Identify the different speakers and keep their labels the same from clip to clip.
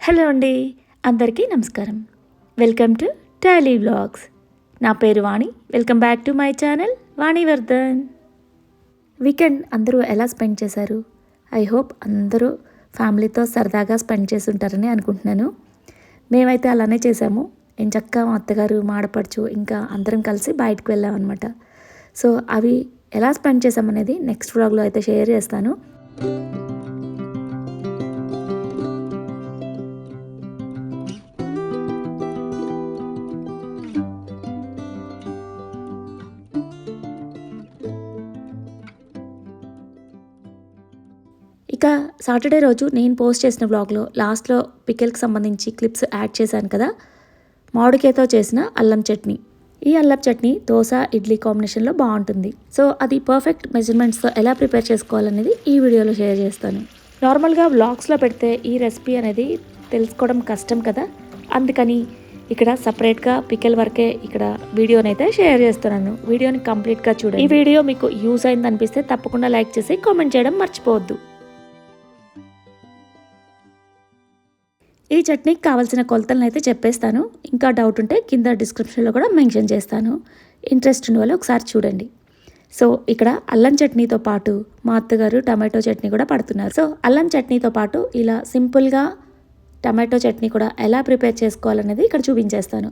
Speaker 1: Hello అండి అందరికీ నమస్కారం. వెల్కమ్ టు టాలీ బ్లాగ్స్ నా పేరు Vani welcome back to my channel Vani Vardhan weekend అందరూ ఎలా స్పెండ్ చేశారు? ఐ హోప్ అందరూ ఫ్యామిలీతో సరదాగా స్పెండ్ చేసి అనుకుంటున్నాను. మేమైతే అలానే చేసాము నేను మా అత్తగారు మాడపడుచు ఇంకా అందరం కలిసి బయటకు వెళ్ళామన్నమాట సో అవి ఎలా స్పెండ్ చేసామనేది నెక్స్ట్ వ్లాగ్లో అయితే షేర్ చేస్తాను. సాటర్డే రోజు నేను పోస్ట్ చేసిన బ్లాగ్లో లాస్ట్లో పికెల్కి సంబంధించి క్లిప్స్ యాడ్ చేశాను కదా? మామిడికాయతో చేసిన అల్లం చట్నీ. ఈ అల్లం చట్నీ దోశ ఇడ్లీ కాంబినేషన్లో బాగుంటుంది. సో అది పర్ఫెక్ట్ మెజర్మెంట్స్తో ఎలా ప్రిపేర్ చేసుకోవాలనేది ఈ వీడియోలో షేర్ చేస్తాను. నార్మల్గా బ్లాగ్స్లో పెడితే ఈ రెసిపీ అనేది తెలుసుకోవడం కష్టం కదా? అందుకని ఇక్కడ సపరేట్గా పికెల్ వరకే ఇక్కడ వీడియోని అయితే షేర్ చేస్తున్నాను. వీడియోని కంప్లీట్గా చూడండి. ఈ వీడియో మీకు యూజ్ అయింది అనిపిస్తే తప్పకుండా లైక్ చేసి కామెంట్ చేయడం మర్చిపోవద్దు. ఈ చట్నీకి కావాల్సిన కొలతలను అయితే చెప్పేస్తాను. ఇంకా డౌట్ ఉంటే కింద డిస్క్రిప్షన్లో కూడా మెన్షన్ చేస్తాను. ఇంట్రెస్ట్ ఉన్న వాళ్ళు ఒకసారి చూడండి. సో ఇక్కడ అల్లం చట్నీతో పాటు మా అత్తగారు టమాటో చట్నీ కూడా పడుతున్నారు. సో అల్లం చట్నీతో పాటు ఇలా సింపుల్గా టమాటో చట్నీ కూడా ఎలా ప్రిపేర్ చేసుకోవాలనేది ఇక్కడ చూపించేస్తాను.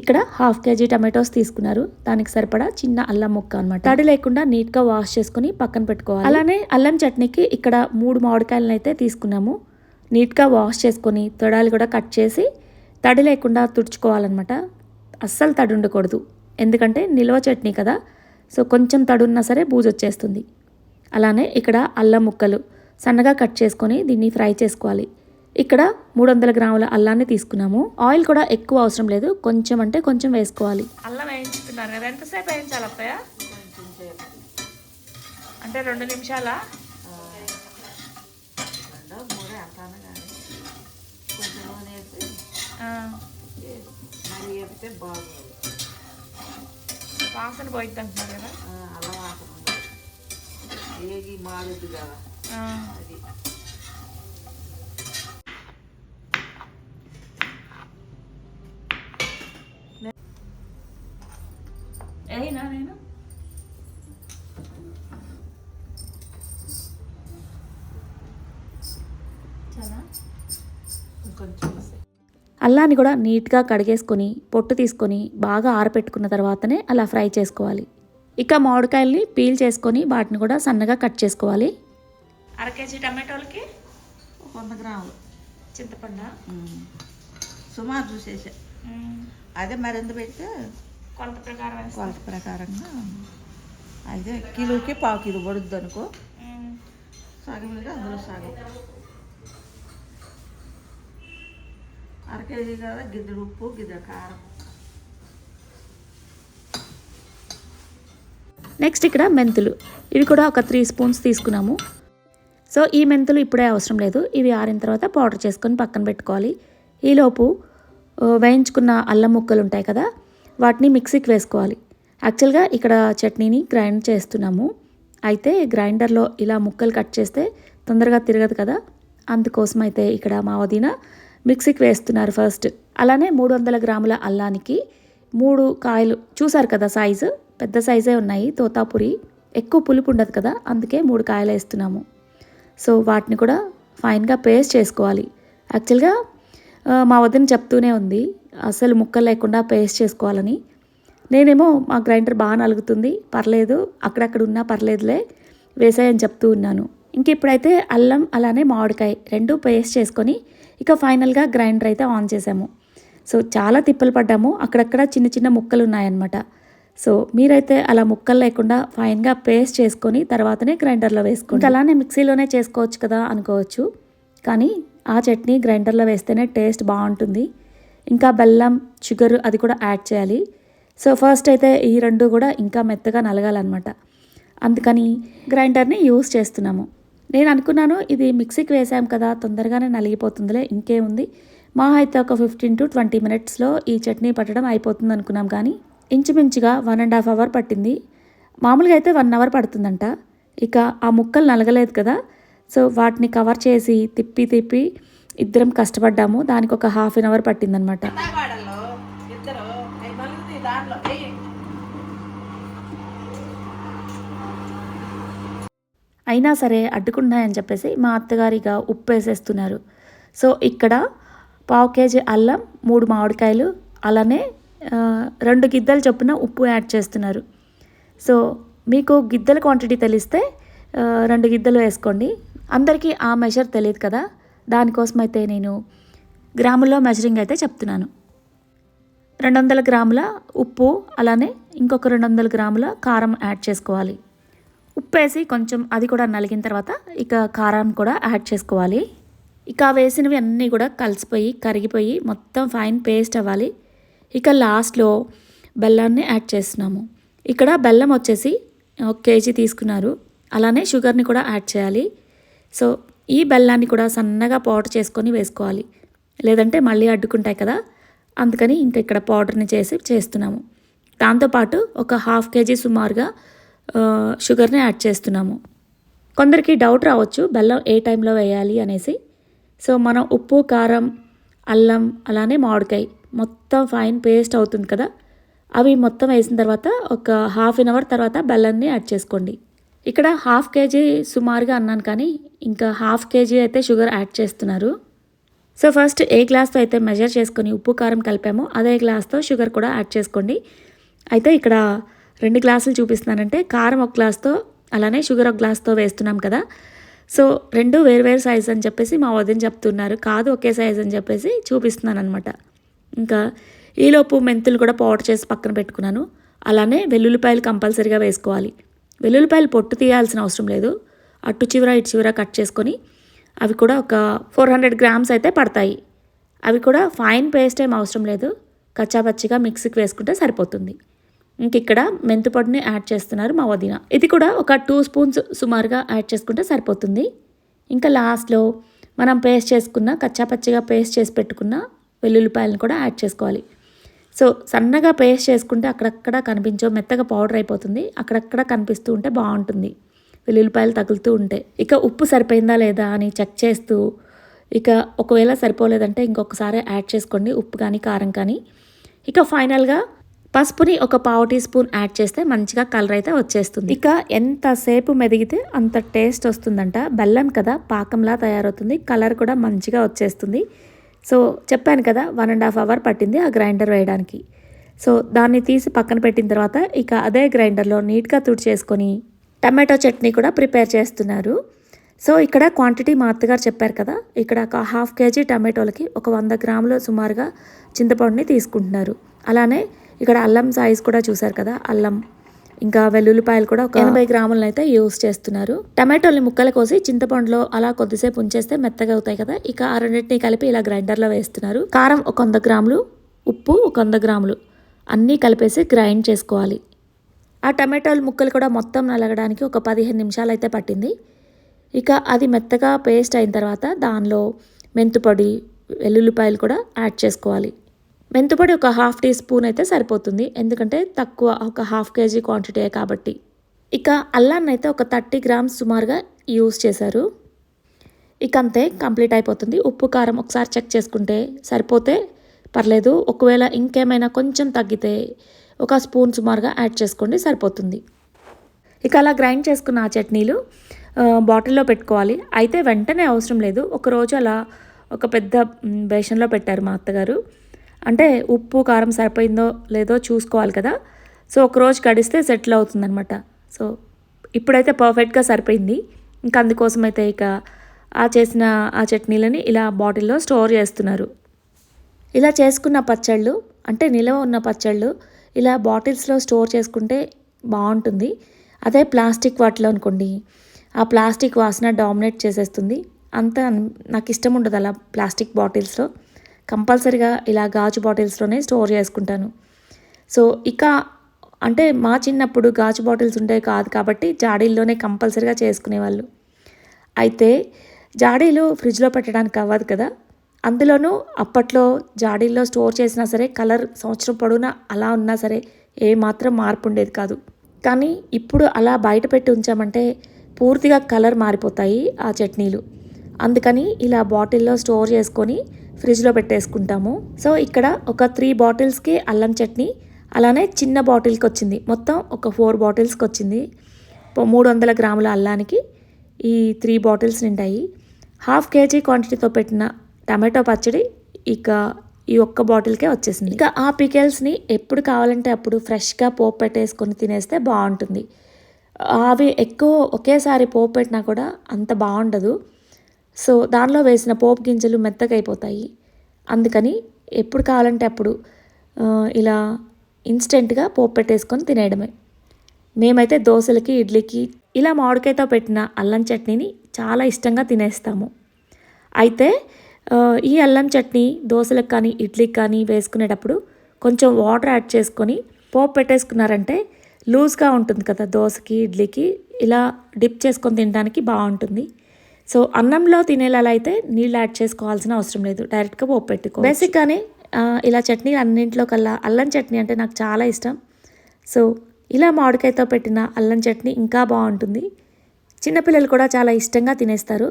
Speaker 1: ఇక్కడ హాఫ్ కేజీ టమాటోస్ తీసుకున్నారు. దానికి సరిపడా చిన్న అల్లం ముక్క అనమాట తడి లేకుండా నీట్గా వాష్ చేసుకుని పక్కన పెట్టుకోవాలి. అలానే అల్లం చట్నీకి ఇక్కడ మూడు మామిడికాయలను అయితే తీసుకున్నాము. నీట్గా వాష్ చేసుకొని తొడాలు కూడా కట్ చేసి తడి లేకుండా తుడుచుకోవాలన్నమాట. అస్సలు తడి ఉండకూడదు. ఎందుకంటే నిల్వ చట్నీ కదా. సో కొంచెం తడున్నా సరే బూజు వచ్చేస్తుంది. అలానే ఇక్కడ అల్లం ముక్కలు సన్నగా కట్ చేసుకొని దీన్ని ఫ్రై చేసుకోవాలి. ఇక్కడ మూడు వందల గ్రాముల అల్లాన్ని తీసుకున్నాము. ఆయిల్ కూడా ఎక్కువ అవసరం లేదు. కొంచెం అంటే కొంచెం వేసుకోవాలి. అల్లం వేయించుతున్నారు కదా. ఎంతసేపు వేయించాలి అత్తయ్య అంటే రెండు నిమిషాలా
Speaker 2: రెండో మూడో అంటాను కానీ కొంచెం నూనె వేసి మరి వేపితే బాగోదు.
Speaker 1: వాసన పోయిద్ది అంటున్నారు కదా?
Speaker 2: ఆ, అల్లం వాసన. ఏగి మాడుద్ది కదా అది.
Speaker 1: అయినా నేను? అల్లాన్ని కూడా నీట్గా కడిగేసుకొని పొట్టు తీసుకొని బాగా ఆరపెట్టుకున్న తర్వాతనే అలా ఫ్రై చేసుకోవాలి. ఇక మామిడికాయల్ని పీల్ చేసుకొని వాటిని కూడా సన్నగా కట్ చేసుకోవాలి. అర కేజీ టమాటోలకి
Speaker 2: వంద గ్రాములు.
Speaker 1: చింతపండు.
Speaker 2: సుమారు చూసేసా. అదే మరింత పెడితే
Speaker 1: కొలత ప్రకారం
Speaker 2: కొలత ప్రకారంగా అయితే కిలోకి పావు కిలో పడుద్ది అనుకో. సగం అందులో సగం. అర కేజీ కదా గిద్దెడు ఉప్పు గిద్దెడు కారం.
Speaker 1: నెక్స్ట్ ఇక్కడ మెంతులు. ఇవి కూడా ఒక త్రీ స్పూన్స్ తీసుకున్నాము. సో ఈ మెంతులు ఇప్పుడే అవసరం లేదు. ఇవి ఆరిన తర్వాత పౌడర్ చేసుకొని పక్కన పెట్టుకోవాలి. ఈలోపు వేయించుకున్న అల్లం ముక్కలు ఉంటాయి కదా వాటిని మిక్సీకి వేసుకోవాలి. యాక్చువల్గా ఇక్కడ చట్నీని గ్రైండ్ చేస్తున్నాము. అయితే గ్రైండర్లో ఇలా ముక్కలు కట్ చేస్తే తొందరగా తిరగదు కదా. అందుకోసం అయితే ఇక్కడ మా వదిన మిక్సీకి వేస్తున్నారు ఫస్ట్. అలానే మూడు వందల గ్రాముల అల్లానికి మూడు కాయలు చూసారు కదా సైజు? పెద్ద సైజే ఉన్నాయి తోతాపురి. ఎక్కువ పులుపు ఉండదు కదా అందుకే మూడు కాయలు వేస్తున్నాము. సో వాటిని కూడా ఫైన్గా పేస్ట్ చేసుకోవాలి. యాక్చువల్గా మా వదిన చెప్తూనే ఉంది అసలు ముక్కలు లేకుండా పేస్ట్ చేసుకోవాలని. నేనేమో మా గ్రైండర్ బాగా నలుగుతుంది పర్లేదు అక్కడక్కడ ఉన్నా పర్లేదులే వేసాయని చెప్తూ ఉన్నాను. ఇంక ఇప్పుడైతే అల్లం అలానే మామిడికాయ రెండు పేస్ట్ చేసుకొని ఇక ఫైనల్గా గ్రైండర్ అయితే ఆన్ చేసాము సో చాలా తిప్పలు పడ్డాము. అక్కడక్కడ చిన్న చిన్న ముక్కలు ఉన్నాయన్నమాట సో మీరైతే అలా ముక్కలు లేకుండా ఫైన్గా పేస్ట్ చేసుకొని తర్వాతనే గ్రైండర్లో వేసుకోండి. అలానే మిక్సీలోనే చేసుకోవచ్చు కదా అనుకోవచ్చు. కానీ ఆ చట్నీ గ్రైండర్లో వేస్తేనే టేస్ట్ బాగుంటుంది. ఇంకా బెల్లం షుగర్ అది కూడా యాడ్ చేయాలి. సో ఫస్ట్ అయితే ఈ రెండు కూడా ఇంకా మెత్తగా నలగాలన్నమాట. అందుకని గ్రైండర్ని యూస్ చేస్తున్నాము. నేను అనుకున్నాను ఇది మిక్సీకి వేసాం కదా తొందరగానే నలిగిపోతుందిలే ఇంకేముంది? మా అయితే ఒక ఫిఫ్టీన్ టు ట్వంటీ మినిట్స్లో ఈ చట్నీ పట్టడం అయిపోతుంది అనుకున్నాం కానీ ఇంచుమించుగా వన్ అండ్ హాఫ్ అవర్ పట్టింది. మామూలుగా అయితే వన్ అవర్ పడుతుందంట. ఇక ఆ ముక్కలు నలగలేదు కదా సో వాటిని కవర్ చేసి తిప్పి తిప్పి ఇద్దరం కష్టపడ్డాము. దానికి ఒక హాఫ్ అన్ అవర్ పట్టిందనమాట. అయినా సరే అడ్డుకున్నాయని చెప్పేసి మా అత్తగారిగా ఉప్పు వేసేస్తున్నారు సో ఇక్కడ పావు కేజీ అల్లం మూడు మామిడికాయలు అలానే రెండు గిద్దలు చొప్పున ఉప్పు యాడ్ చేస్తున్నారు. సో మీకు గిద్దల క్వాంటిటీ తెలిస్తే రెండు గిద్దలు వేసుకోండి. అందరికీ ఆ మెషర్ తెలియదు కదా? దానికోసం అయితే నేను గ్రాముల్లో మెజరింగ్ అయితే చెప్తున్నాను. రెండు వందల గ్రాముల ఉప్పు అలానే ఇంకొక రెండు వందల గ్రాముల కారం యాడ్ చేసుకోవాలి. ఉప్పు వేసి కొంచెం అది కూడా నలిగిన తర్వాత ఇక కారం కూడా యాడ్ చేసుకోవాలి. ఇక వేసినవి అన్నీ కూడా కలిసిపోయి కరిగిపోయి మొత్తం ఫైన్ పేస్ట్ అవ్వాలి. ఇక లాస్ట్లో బెల్లాన్ని యాడ్ చేస్తున్నాము. ఇక్కడ బెల్లం వచ్చేసి ఒక కేజీ తీసుకున్నారు. అలానే షుగర్ని కూడా యాడ్ చేయాలి. సో ఈ బెల్లాన్ని కూడా సన్నగా పౌడర్ చేసుకొని వేసుకోవాలి. లేదంటే మళ్ళీ అడ్డుకుంటాయి కదా. అందుకని ఇంకా ఇక్కడ పౌడర్ని చేసి చేస్తున్నాము. దాంతోపాటు ఒక హాఫ్ కేజీ సుమారుగా షుగర్ని యాడ్ చేస్తున్నాము. కొందరికి డౌట్ రావచ్చు బెల్లం ఏ టైంలో వేయాలి అనేసి. సో మనం ఉప్పు కారం అల్లం అలానే మామిడికాయ మొత్తం ఫైన్ పేస్ట్ అవుతుంది కదా. అవి మొత్తం వేసిన తర్వాత ఒక హాఫ్ అన్ అవర్ తర్వాత బెల్లాన్ని యాడ్ చేసుకోండి. ఇక్కడ హాఫ్ కేజీ సుమారుగా అన్నాను కానీ ఇంకా హాఫ్ కేజీ అయితే షుగర్ యాడ్ చేస్తున్నారు. సో ఫస్ట్ ఏ గ్లాస్తో అయితే మెజర్ చేసుకొని ఉప్పు కారం కలిపామో అదే గ్లాస్తో షుగర్ కూడా యాడ్ చేసుకోండి. అయితే ఇక్కడ రెండు గ్లాసులు చూపిస్తున్నానంటే కారం ఒక గ్లాస్తో అలానే షుగర్ ఒక గ్లాస్తో వేస్తున్నాం కదా. సో రెండు వేరు సైజ్ అని చెప్పేసి మా వదిన చెప్తున్నారు. కాదు ఒకే సైజ్ అని చెప్పేసి చూపిస్తున్నాను అనమాట ఇంకా ఈలోపు మెంతులు కూడా పౌడర్ చేసి పక్కన పెట్టుకున్నాను. అలానే వెల్లుల్లిపాయలు కంపల్సరీగా వేసుకోవాలి. వెల్లుల్లిపాయలు పొట్టు తీయాల్సిన అవసరం లేదు. అటు చివర ఇటు చివర కట్ చేసుకొని అవి కూడా ఒక ఫోర్ హండ్రెడ్ గ్రామ్స్ అయితే పడతాయి. అవి కూడా ఫైన్ పేస్ట్ ఏం అవసరం లేదు. కచ్చాపచ్చిగా మిక్సీకి వేసుకుంటే సరిపోతుంది. ఇంక ఇక్కడ మెంతిపొడిని యాడ్ చేస్తున్నారు మా వదిన. ఇది కూడా ఒక టూ స్పూన్స్ సుమారుగా యాడ్ చేసుకుంటే సరిపోతుంది. ఇంకా లాస్ట్లో మనం పేస్ట్ చేసుకున్న కచ్చాపచ్చిగా పేస్ట్ చేసి పెట్టుకున్న వెల్లుల్లిపాయలను కూడా యాడ్ చేసుకోవాలి. సో సన్నగా పేస్ట్ చేసుకుంటే అక్కడక్కడ కనిపించో మెత్తగా పౌడర్ అయిపోతుంది. అక్కడక్కడ కనిపిస్తూ ఉంటే బాగుంటుంది. వెల్లుల్లిపాయలు తగులుతూ ఉంటే. ఇక ఉప్పు సరిపోయిందా లేదా అని చెక్ చేస్తూ ఇక ఒకవేళ సరిపోలేదంటే ఇంకొకసారి యాడ్ చేసుకోండి. ఉప్పు కానీ కారం కానీ. ఇక ఫైనల్గా పసుపుని ఒక పావు టీ స్పూన్ యాడ్ చేస్తే మంచిగా కలర్ అయితే వచ్చేస్తుంది. ఇక ఎంతసేపు మెదిగితే అంత టేస్ట్ వస్తుందంట. బెల్లం కదా పాకంలా తయారవుతుంది. కలర్ కూడా మంచిగా వచ్చేస్తుంది. సో చెప్పాను కదా వన్ అండ్ హాఫ్ అవర్ పట్టింది ఆ గ్రైండర్ వేయడానికి. సో దాన్ని తీసి పక్కన పెట్టిన తర్వాత ఇక అదే గ్రైండర్లో నీట్గా తుడిచేసుకొని టమాటో చట్నీ కూడా ప్రిపేర్ చేస్తున్నారు. సో ఇక్కడ క్వాంటిటీ మా అత్తగారు చెప్పారు కదా ఇక్కడ ఒక హాఫ్ కేజీ టమాటోలకి ఒక వంద గ్రాములు సుమారుగా చింతపండుని తీసుకుంటున్నారు. అలానే ఇక్కడ అల్లం సైజ్ కూడా చూసారు కదా అల్లం. ఇంకా వెల్లుల్లిపాయలు కూడా ఒక ఎనభై గ్రాములను అయితే యూస్ చేస్తున్నారు. టమాటోల్ని ముక్కలు కోసి చింతపండులో అలా కొద్దిసేపు ఉంచేస్తే మెత్తగా అవుతాయి కదా ఇక ఆ రెండింటిని కలిపి ఇలా గ్రైండర్లో వేస్తున్నారు. కారం ఒక వంద గ్రాములు ఉప్పు ఒక వంద గ్రాములు అన్నీ కలిపేసి గ్రైండ్ చేసుకోవాలి. ఆ టమాటోలు ముక్కలు కూడా మొత్తం నలగడానికి ఒక పదిహేను నిమిషాలు అయితే పట్టింది. ఇక అది మెత్తగా పేస్ట్ అయిన తర్వాత దానిలో మెంతుపొడి వెల్లుల్లిపాయలు కూడా యాడ్ చేసుకోవాలి. మెంతుపొడి ఒక హాఫ్ టీ స్పూన్ అయితే సరిపోతుంది. ఎందుకంటే తక్కువ ఒక హాఫ్ కేజీ క్వాంటిటీ కాబట్టి. ఇక అల్లాన్ని అయితే ఒక థర్టీ గ్రామ్స్ సుమారుగా యూస్ చేశారు. ఇక అంతే కంప్లీట్ అయిపోతుంది. ఉప్పు కారం ఒకసారి చెక్ చేసుకుంటే సరిపోతే పర్లేదు. ఒకవేళ ఇంకేమైనా కొంచెం తగ్గితే ఒక స్పూన్ సుమారుగా యాడ్ చేసుకోండి సరిపోతుంది. ఇక అలా గ్రైండ్ చేసుకున్న ఆ చట్నీలు బాటిల్లో పెట్టుకోవాలి. అయితే వెంటనే అవసరం లేదు. ఒక రోజు అలా ఒక పెద్ద బేషన్లో పెట్టారు మా అత్తగారు. అంటే ఉప్పు కారం సరిపోయిందో లేదో చూసుకోవాలి కదా. సో ఒక రోజు గడిస్తే సెటిల్ అవుతుందన్నమాట. సో ఇప్పుడైతే పర్ఫెక్ట్గా సరిపోయింది. ఇంకా అందుకోసం అయితే ఇక ఆ చేసిన ఆ చట్నీలని ఇలా బాటిల్లో స్టోర్ చేస్తున్నారు. ఇలా చేసుకున్న పచ్చళ్ళు అంటే నిలవ ఉన్న పచ్చళ్ళు ఇలా బాటిల్స్లో స్టోర్ చేసుకుంటే బాగుంటుంది. అదే ప్లాస్టిక్ వాటిలో అనుకోండి. ఆ ప్లాస్టిక్ వాసన డామినేట్ చేసేస్తుంది. అంత నాకు ఇష్టం ఉండదు అలా ప్లాస్టిక్ బాటిల్స్లో. కంపల్సరిగా ఇలా గాజు బాటిల్స్లోనే స్టోర్ చేసుకుంటాను. సో ఇక అంటే మా చిన్నప్పుడు గాజు బాటిల్స్ ఉండేవి కాదు కాబట్టి జాడీల్లోనే కంపల్సరిగా చేసుకునేవాళ్ళు. అయితే జాడీలు ఫ్రిడ్జ్లో పెట్టడానికి అవ్వదు కదా. అందులోనూ అప్పట్లో జాడీల్లో స్టోర్ చేసినా సరే కలర్ సంవత్సరం పొడవునా అలా ఉన్నా సరే ఏమాత్రం మార్పు ఉండేది కాదు. కానీ ఇప్పుడు అలా బయట పెట్టి ఉంచామంటే పూర్తిగా కలర్ మారిపోతాయి ఆ చట్నీలు. అందుకని ఇలా బాటిల్లో స్టోర్ చేసుకొని ఫ్రిడ్జ్లో పెట్టేసుకుంటాము. సో ఇక్కడ ఒక త్రీ బాటిల్స్కి అల్లం చట్నీ అలానే చిన్న బాటిల్కి వచ్చింది. మొత్తం ఒక ఫోర్ బాటిల్స్కి వచ్చింది. మూడు వందల గ్రాముల అల్లానికి ఈ త్రీ బాటిల్స్ నిండాయి. హాఫ్ కేజీ క్వాంటిటీతో పెట్టిన టమాటో పచ్చడి ఇక ఈ ఒక్క బాటిల్కే వచ్చేసింది. ఇక ఆ పికెల్స్ని ఎప్పుడు కావాలంటే అప్పుడు ఫ్రెష్గా పోపు పెట్టేసుకొని తినేస్తే బాగుంటుంది. అవి ఎక్కువ ఒకేసారి పోపు పెట్టినా కూడా అంత బాగుండదు. సో దానిలో వేసిన పోపు గింజలు మెత్తగా అయిపోతాయి అందుకని ఎప్పుడు కావాలంటే అప్పుడు ఇలా ఇన్స్టెంట్గా పోపు పెట్టేసుకొని తినేయడమే. మేమైతే దోశలకి ఇడ్లీకి ఇలా మామిడికాయతో పెట్టిన అల్లం చట్నీని చాలా ఇష్టంగా తినేస్తాము. అయితే ఈ అల్లం చట్నీ దోశలకు కానీ ఇడ్లీకి కానీ వేసుకునేటప్పుడు కొంచెం వాటర్ యాడ్ చేసుకొని పోపు పెట్టేసుకున్నారంటే లూజ్గా ఉంటుంది కదా దోశకి ఇడ్లీకి ఇలా డిప్ చేసుకొని తినడానికి బాగుంటుంది. సో అన్నంలో తినేలా అయితే నీళ్ళు యాడ్ చేసుకోవాల్సిన అవసరం లేదు. డైరెక్ట్గా పోపు పెట్టుకో. బేసిక్గానే ఇలా చట్నీ అన్నింట్లో కల్లా అల్లం చట్నీ అంటే నాకు చాలా ఇష్టం. సో ఇలా మామిడికాయతో పెట్టిన అల్లం చట్నీ ఇంకా బాగుంటుంది. చిన్నపిల్లలు కూడా చాలా ఇష్టంగా తినేస్తారు.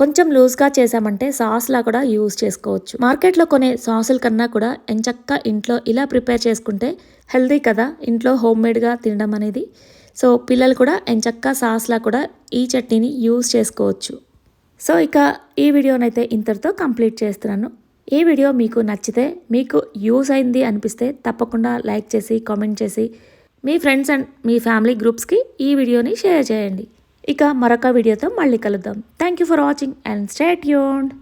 Speaker 1: కొంచెం లూజ్గా చేసామంటే సాస్లా కూడా యూజ్ చేసుకోవచ్చు. మార్కెట్లో కొనే సాసుల కన్నా కూడా ఎంచక్క ఇంట్లో ఇలా ప్రిపేర్ చేసుకుంటే హెల్దీ కదా. ఇంట్లో హోమ్ మేడ్గా తినడం అనేది. సో పిల్లలు కూడా ఎంచక్క సాస్లా కూడా ఈ చట్నీని యూజ్ చేసుకోవచ్చు. సో ఇక ఈ వీడియోనైతే ఇంతటితో కంప్లీట్ చేస్తున్నాను. ఈ వీడియో మీకు నచ్చితే మీకు యూజ్ అయింది అనిపిస్తే తప్పకుండా లైక్ చేసి కామెంట్ చేసి మీ ఫ్రెండ్స్ అండ్ మీ ఫ్యామిలీ గ్రూప్స్కి ఈ వీడియోని షేర్ చేయండి. ఇక మరొక వీడియోతో మళ్ళీ కలుద్దాం. Thank you for watching and stay tuned